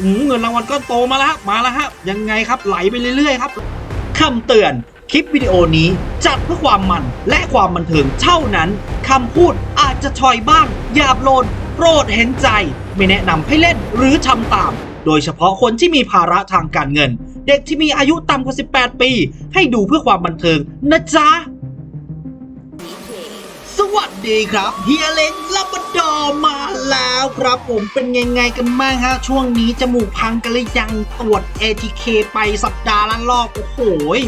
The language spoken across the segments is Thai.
อืมเงินรางวัลก็โตมาแล้วฮะมาแล้วฮะยังไงครับไหลไปเรื่อยๆครับคำเตือนคลิปวิดีโอนี้จัดเพื่อความมันและความบันเทิงเท่านั้นคำพูดอาจจะชอยบ้างหยาบโลนโปรดเห็นใจ ไม่แนะนำให้เล่นหรือทำตาม โดยเฉพาะคนที่มีภาระทางการเงิน เด็กที่มีอายุต่ำกว่า 18 ปี ให้ดูเพื่อความบันเทิงนะจ๊ะ สวัสดีครับเฮียเล้งลับดอร์มา แล้วครับผมเป็นยังไงกันบ้างฮะช่วงนี้จมูกพังกันหรือยังตรวจ ATK ไปสัปดาห์ละรอบโอ้โห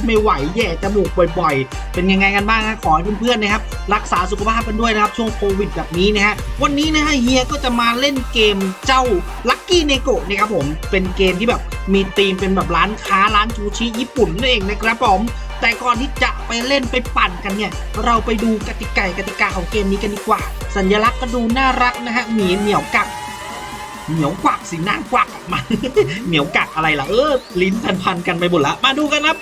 ไม่ไหวแย่จมูกบ่อย ๆ เป็นยังไงกันบ้างฮะขอให้เพื่อนๆนะครับรักษาสุขภาพกันด้วยนะครับช่วงโควิดแบบนี้นะฮะวันนี้นะฮะเฮียก็จะมาเล่นเกมเจ้า Lucky n e g o นะครับผมเป็นเกมที่แบบมีธีมเป็นแบบร้านค้าร้านชูชิญี่ปุ่นนั่นเองนะครับผม แต่ก่อนที่จะไปเล่นไปปั่นกันเนี่ย เราไปดูกติกากติกาของเกมนี้กันดีกว่า สัญลักษณ์ก็ดูน่ารักนะฮะหมีเหมียวกักเหมียวกวักสินางกวักมาเหมียวกักอะไรล่ะเออลิ้นพันๆกันไปหมดละมาดูกันครับ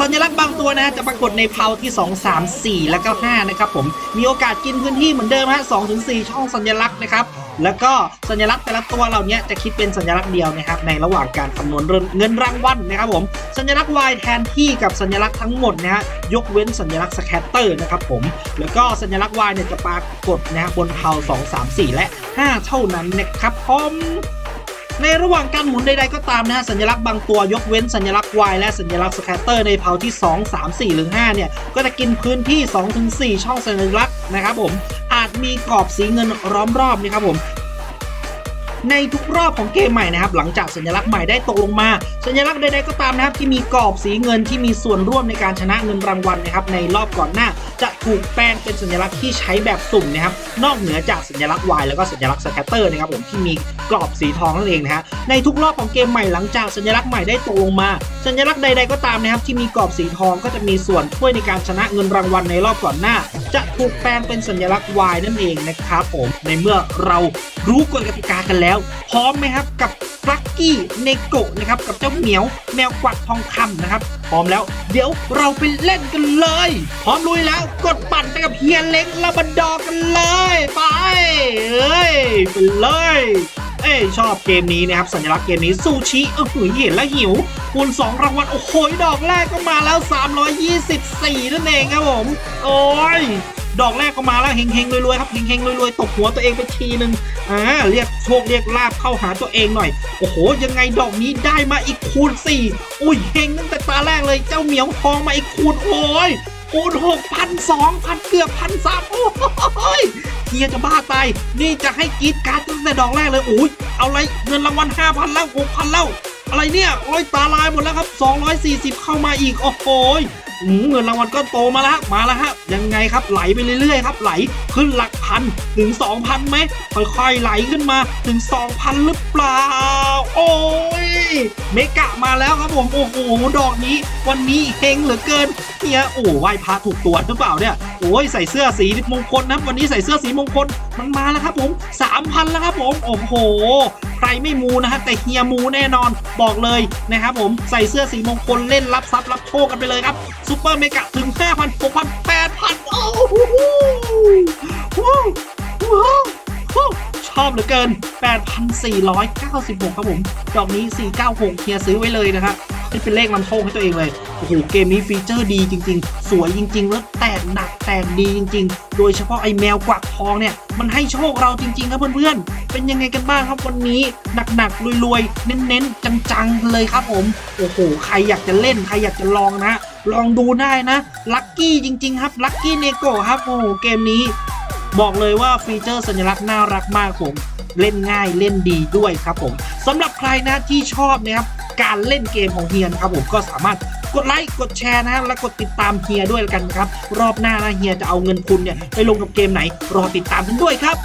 สัญลักษณ์บางตัวนะฮะจะปรากฏในเพาที่ 2 3 4 และก็ 5 นะครับผม มีโอกาสกินพื้นที่เหมือนเดิมฮะ2ถึง4ช่องสัญลักษณ์นะครับ แล้วก็สัญลักษณ์แต่ละตัวเหล่านี้จะคิดเป็นสัญลักษณ์เดียวนะครับในระหว่างการคำนวณเงินรางวัลนะครับผมสัญลักษณ์ Y แทนที่กับสัญลักษณ์ทั้งหมดนะฮะยกเว้นสัญลักษณ์สแคตเตอร์นะครับผมแล้วก็สัญลักษณ์ Y เนี่ยจะปรากฏนะฮะบนเพา2 3 4 และ 5 เท่านั้นนะครับผม ในระหว่างการหมุนใดๆก็ตามนะฮะสัญลักษณ์บางตัวยกเว้นสัญลักษณ์ Y และสัญลักษณ์สแคตเตอร์ในเพาที่ 2 3 4 หรือ 5 เนี่ย ก็จะกินพื้นที่ 2-4 ช่องสัญลักษณ์นะครับผมอาจมีกรอบสีเงินล้อมรอบนะครับผมในทุกรอบของเกมใหม่นะครับหลังจากสัญลักษณ์ใหม่ได้ตกลงมา สัญลักษณ์ใดๆก็ตามนะครับที่มีกรอบสีเงินที่มีส่วนร่วมในการชนะเงินรางวัลนะครับในรอบก่อนหน้า จะถูกแปลงเป็นสัญลักษณ์ที่ใช้แบบสุ่มนะครับนอกเหนือจากสัญลักษณ์ Y แล้วก็สัญลักษณ์สแคตเตอร์นะครับผมที่มีกรอบสีทองนั่นเองนะฮะในทุกรอบของเกมใหม่หลังจากสัญลักษณ์ใหม่ได้ตกลงมา สัญลักษณ์ใด ๆ ก็ตามนะครับที่มีกรอบสีทองก็จะมีส่วนช่วยในการชนะเงินรางวัลในรอบก่อนหน้า จะถูกแปลงเป็นสัญลักษณ์ Y นั่นเองนะครับผมในเมื่อเรารู้กฎกติกากันแล้ว พร้อมไหมครับกับ ฟลักกี้เนโกะนะครับกับเจ้าเหมียวแมวกวักทองคำนะครับ พร้อมแล้ว เดี๋ยวเราไปเล่นกันเลย พร้อมลุยแล้วกดปั่นไปกับเฮียเล้งลาบดอกันเลย ไปเอ้ยไปเลย เอ้ยชอบเกมนี้นะครับ สัญลักษณ์เกมนี้ซูชิเออหือเห็นแล้วหิวคูณ2รางวัลโอ้โหดอกแรกก็มาแล้ว 324 นั่นเองครับผม โอ้ย ดอกแรกก็มาแล้วเฮงเฮงๆรวยๆครับเฮงเฮงๆรวยๆตกหัวตัวเองไปทีนึงอ่าเรียกโชคเรียกลาบเข้าหาตัวเองหน่อย โอ้โห ยังไงดอกนี้ได้มาอีกคูณ 4 อุ้ยเฮงตั้งแต่ตาแรกเลยเจ้าเหมียวทองมาอีกคูณโอ้ยคูณ6 0 0 2,000เกือบพันสามโอ้ยเฮียจะบ้าตายนี่จะให้กีดการตั้งแต่ดอกแรกเลยอุ้ยเอาไรเงินรางวัล5,000แล้ว6,000แล้วอะไรเนี่ยโอ้ยตาลายหมดแล้วครับ 240 เข้ามาอีก โอ้โหยอืมเงินรางวัลก็โตมาแล้วมาแล้วฮะยังไงครับไหลไปเรื่อยๆครับไหลขึ้นหลักพันถึง 2,000ไหมค่อยๆไหลขึ้นมาถึง 2,000 หรือเปล่า โอ้ยเมกะมาแล้วครับผมโอ้โหดอกนี้ วันนี้เฮงเหลือเกินเฮียโอ้ไหวพระถูกตัวหรือเปล่าเนี่ยโอ้ยใส่เสื้อสีมงคลนะวันนี้ใส่เสื้อสีมงคลมันมาแล้วครับผม3,000แล้วครับผมโอ้โห รไม่มูนะฮะแต่เฮียมูแน่นอนบอกเลยนะครับผมใส่เสื้อสีมงคลเล่นรับทรัพย์รับโชคกันไปเลยครับซูเปอร์เมกะถึง 5,000 6,000 8,000 โอ้โหว้าวว้าวชอบเหลือเกิน 8,496 ครับผม ดอกนี้ 496เฮียซื้อไว้เลยนะครับ นี่เป็นเลขนำโชคให้ตัวเองเลย โอ้โห เกมนี้ฟีเจอร์ดีจริง ๆ สวยจริง ๆ แล้วแตกหนักแตกดีจริง ๆ โดยเฉพาะไอ้แมวกวักทองเนี่ย มันให้โชคเราจริง ๆ ครับเพื่อนๆ เป็นยังไงกันบ้างครับวันนี้ หนักๆรวยๆ เน้นๆ จังๆ เลยครับผม โอ้โห ใครอยากจะเล่น ใครอยากจะลองนะ ลองดูได้นะ ลัคกี้จริง ๆ ครับ ลัคกี้เนโกครับ โอ้โห เกมนี้ บอกเลยว่าฟีเจอร์สัญลักษณ์น่ารักมากผมเล่นง่ายเล่นดีด้วยครับผมสำหรับใครนะที่ชอบนะครับ การเล่นเกมของเฮียนะครับผมก็สามารถกดไลค์กดแชร์นะแล้วกดติดตามเฮียด้วยแล้วกันครับ รอบหน้านะเฮียจะเอาเงินคุณเนี่ยไปลงกับเกมไหนรอติดตามกันด้วยครับ